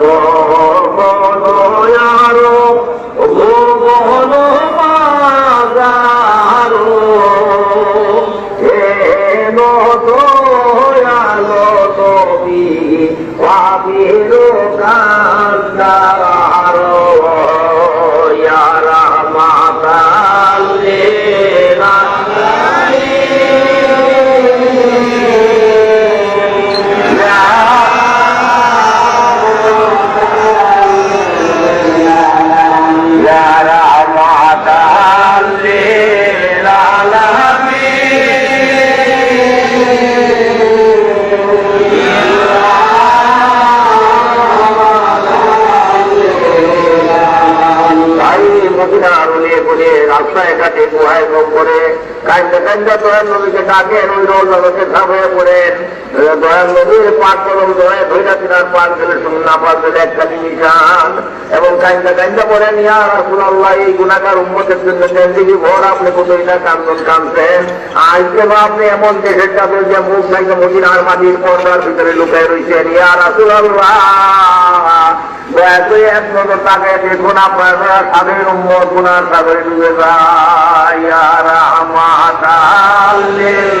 গো Medina আরুলে বলে রাস্তায় ঘাটে গুহায় গম করে, কান্দা কান্দা দয়াল নদীকে ডাকেন ওই নদীকে ঝাঁপিয়ে পড়েন দয়াল নদীর পাক কলম দয়ায় ধৈরা তিনার পাক না পাক একটা নিশান। এবং এই গুনাহগার উম্মতের জন্য আপনি কতইটা কান্দন আজকে বা আপনি এমন দেশের চাপের যে মুখ নাকি মদিনার মাটির পর্দার ভিতরে লুকায় রয়েছেন ইয়া রাসূলুল্লাহ! দয়া করে এক নজর তাকে দেখুন আপনার সাদের উম্মত গুনার সাগরে ডুবে যায়। আর রাহমাতাল লিল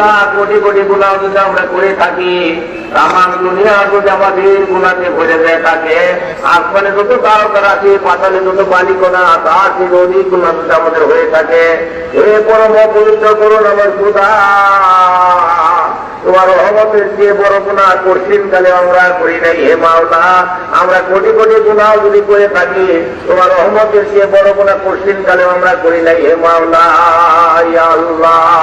খুদা কোটি কোটি গুণা যদি আমরা করে থাকি আমার দুনিয়া যদি আমাদের দেয় আসমানে যত তারকার আছে, পাতালে যত বালিকোনা তার থেকে অধিক গুণা যদি আমাদের হয়ে থাকে এরপর পরম পবিত্র করুন আমার খুদা তোমার বড় গুণা আমরা করি নাই হে আমরা কোটি কোটি গুণাও যদি করে থাকি তোমার রহমতের যে বড় গুণা কঠিন কালে আমরা করি নাই হে মাওলা ইয়া আল্লাহ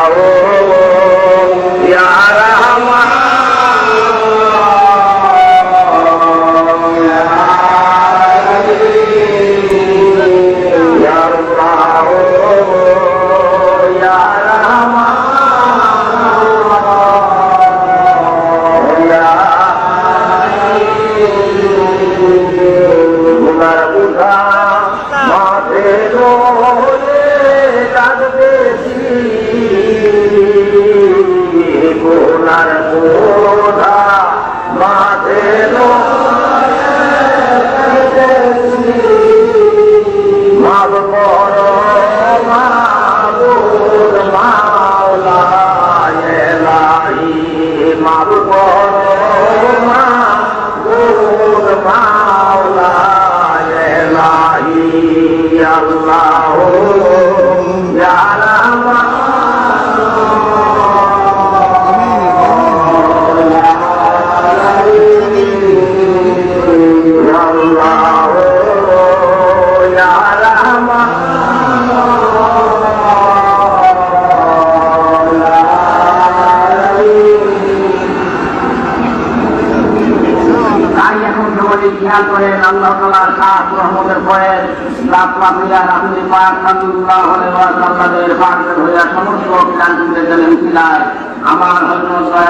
সাল্লাহ আলাইহি সমস্ত আমার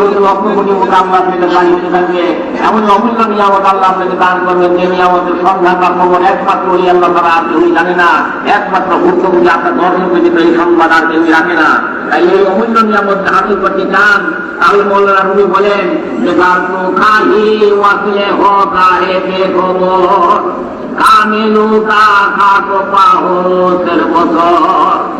হইতে লক্ষ কোটি মুখে আল্লাহ আপনাকে দাঁড়িয়ে থাকবে। এমন অমূল্য নিয়ামত আল্লাহ আপনাকে দান করবেন। যে নিয়ামতের সন্ধান বা খবর একমাত্র ওই আল্লাহ কা খাটো পাহো সের বছর?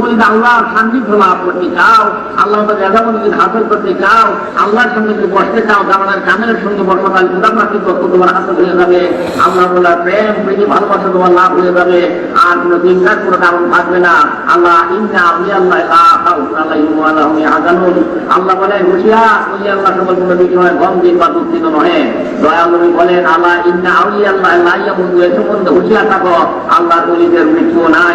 তুমি যদি আল্লাহর সান্নিধ্য আল্লাহ যাবে। আল্লাহ সকল আল্লাহ আল্লাহ নাই।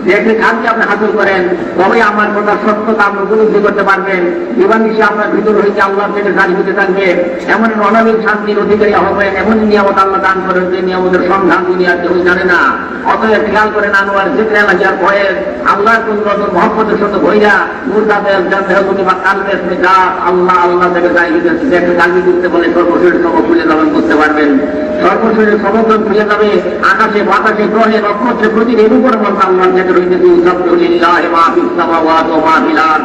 কাল দেখে শান্তি আপনি হাসিল করেন তবে আমার কথা সত্যতা আপনি উপলব্ধি করতে পারবেন। এবার নিশে আপনার ভিতর হইতে আল্লাহ থেকে গাড়ি হতে থাকবে। এমন অনাবিল শান্তির অধিকারী হবেন এমন নিয়ামত আল্লাহ দান করেন, যে নিয়ামতের সন্ধান দুনিয়া কেউ জানে না। অতএব খেয়াল করেন, আনোয়ার জিক্রে লাগিয়ার ভয়ে আল্লাহর কোন নতুন মহব্বতের সাথে ভইয়া মুরদাদের জানতে বা কালকে যা আল্লাহ আল্লাহ থেকে গাড়ি দিতেছে দেখে গাড়ি দিতে বলে সর্বশরীর সব খুলে যাবেন, বুঝতে পারবেন। সর্বশরীর সমগ্র খুলে যাবে, আকাশে, বাতাসে, গ্রহে, নক্ষত্রে, প্রতিদিন উপর মতো আল্লাহ يخرج من قبل لله ما في السماوات وما في الأرض.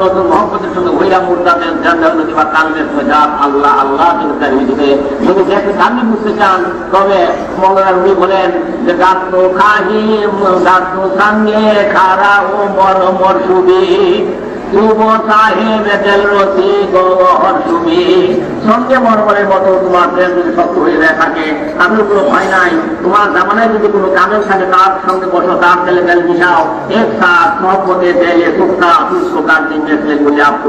নতুন মহব্বতের সঙ্গে ওইরা মুর্দাদের জানদার নদী বা কালদের সঙ্গে যান আল্লাহ আল্লাহ তার যদি দেখে কান্দি বুঝতে চান, তবে উনি বলেন যে খাহি খারা ও মর মর সুবি সাহেব রসি গো হর সুবি। সঙ্গে মরমরের মতো তোমার প্রেম যদি শক্ত হয়ে যায় থাকে আমি কোনো ভয় নাই। তোমার জামানায় যদি কোনো কামের থাকে, তার সঙ্গে বসো, তার তেলে তেল মিশাও এক সাথ সহপদে তেলে শুক্তা শুষ্ক কার তিনটে তেল বলে আপ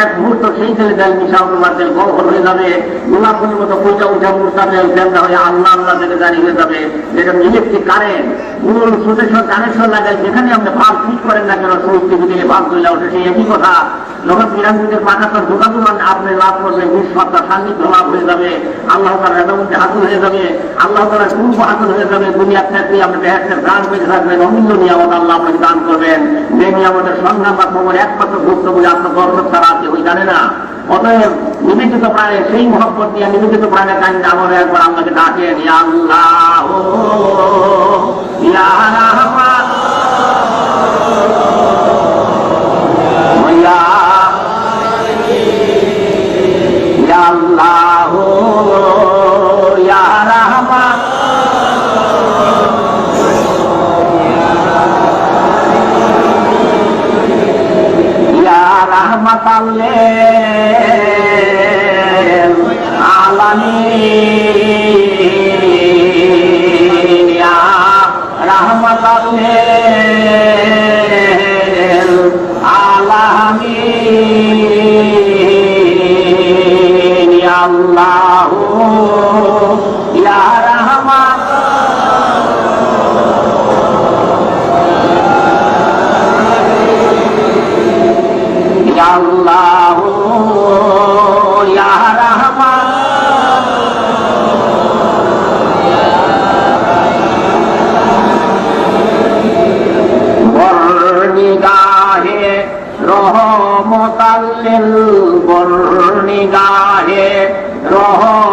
এক মুহূর্ত সেই তেলে তেল মিশাও তোমার তেল গহর হয়ে যাবে। গোলাপ ফুলের মতো পয়সা উঠা মুহূর্তা তেল তেলটা হয়ে আল্লাহ আল্লাহ থেকে জারি হয়ে যাবে। যেটা ইলেকট্রিক কারেন্ট মূল সুদেশন কানেকশন লাগাই, যেখানে আপনি ভাব ঠিক করেন না কেন দিকে ভাব চলে ওঠে সেই একই কথা, যখন বিরামীদের পাঠাতর ঢোকাবো, আপনি লাভ করবেন নিঃসত্তা সান্নিধ্য লাভ হয়ে যাবে, আল্লাহ তার রেজামধ্যে হাসিল হয়ে যাবে, আল্লাহ তারা পূর্ব হাসিল হয়ে যাবে, দুনিয়ার চাকরি আপনি বেহেস্টের প্রাণ পেতে থাকবেন, অমূল্য নিয়ামত আল্লাহ আপনাকে দান করবেন। যে নিয়ামতের সন্ধান বা খবর একমাত্র ভুক্ত বলে আপনার দর্শক ছাড়া আছে, ওই জানে না। অতএব নিবেদিত প্রাণে, সেই মহব্বত দিয়ে নিবেদিত প্রাণে কান্দে আমার একবার আপনাকে ডাকেন আল্লাহ আল্লাহ রহমান। আল্লাহ রহমান। বর্ণিগাহে রহমতাল্লিল বর্ণিগা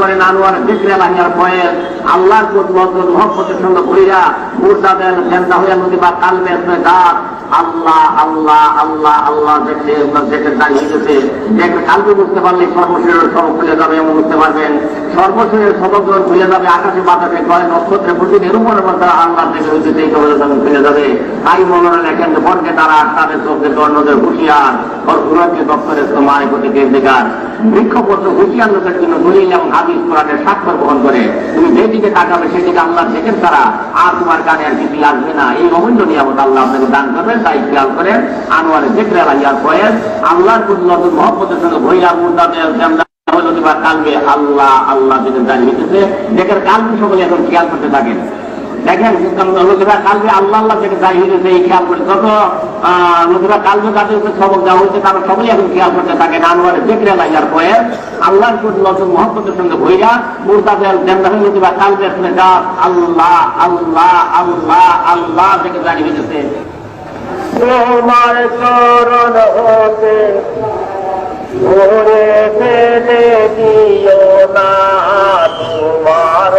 করেন আনোয়ার জিক্রে লাগার ভয়ে কুদরত মহব্বতের সঙ্গে ভরিয়া মুর্দাদের জেন্দা হইয়া নদী বা কালবে দাঁত আল্লাহ আল্লাহ আল্লাহ আল্লাহ দেখতে দেখে দাঁড়িয়ে গেছে দেখে কালকে বুঝতে পারলে সর্বশরীরের সব খুলে যাবে এমন বুঝতে পারবেন। সর্বশরীরের সবজন খুলে যাবে, আকাশে বাতাসে কয় নক্ষত্রে প্রতি নিরূপণের মধ্যে আল্লাহ সেই কবে যখন খুলে যাবে। তাই মনে লেখেন বর্গে তারা তাদের চোখে অন্যদের হুঁশিয়ার ওর সুরক্ষিত দপ্তরের তোমার প্রতি কেন্দ্রিকার বৃক্ষপত্র হুঁশিয়ার লোকের জন্য দলিল এবং হাদিস কোরআনের স্বাক্ষর বহন করে। তুমি যেদিকে তাকাবে সেদিকে আল্লাহ দেখেন, তারা আর তোমার কানে আর কিছু আসবে না। এই অমূল্য নিয়ামত আল্লাহ আপনাকে দান করবেন। তাই খেয়াল করেন, আনোয়ারে দেখলে লাগিয়ার পয়েন আল্লাহর প্রতি নতুন মহব্বতের সঙ্গে ভৈরা মুদাদের হলো কিংবা কালবে আল্লাহ আল্লাহ যেটা জানিয়েছে দেখেন কালকে সকলে এখন খেয়াল করতে থাকেন। দেখেন লোকেরা কালকে আল্লাহ আল্লাহ থেকে দাঁড়িয়ে গেছে এই খেয়াল করে। যত লোকেরা কালকে তাদেরকে সবক দেওয়া হয়েছে, তারা সকলে এখন খেয়াল করতে থাকে আনোয়ারে দেখলে লাগার পরে আল্লাহর প্রতি নতুন মহব্বতের সঙ্গে ভইরা মুরতাদের জেন্দা হয়ে গেছে বা কালকে শুনে যা আল্লাহ আল্লাহ আল্লাহ আল্লাহ থেকে দাঁড়িয়ে গেছে তোমার চরণ হতে ঘুরে ফেলে দিও না, তোমার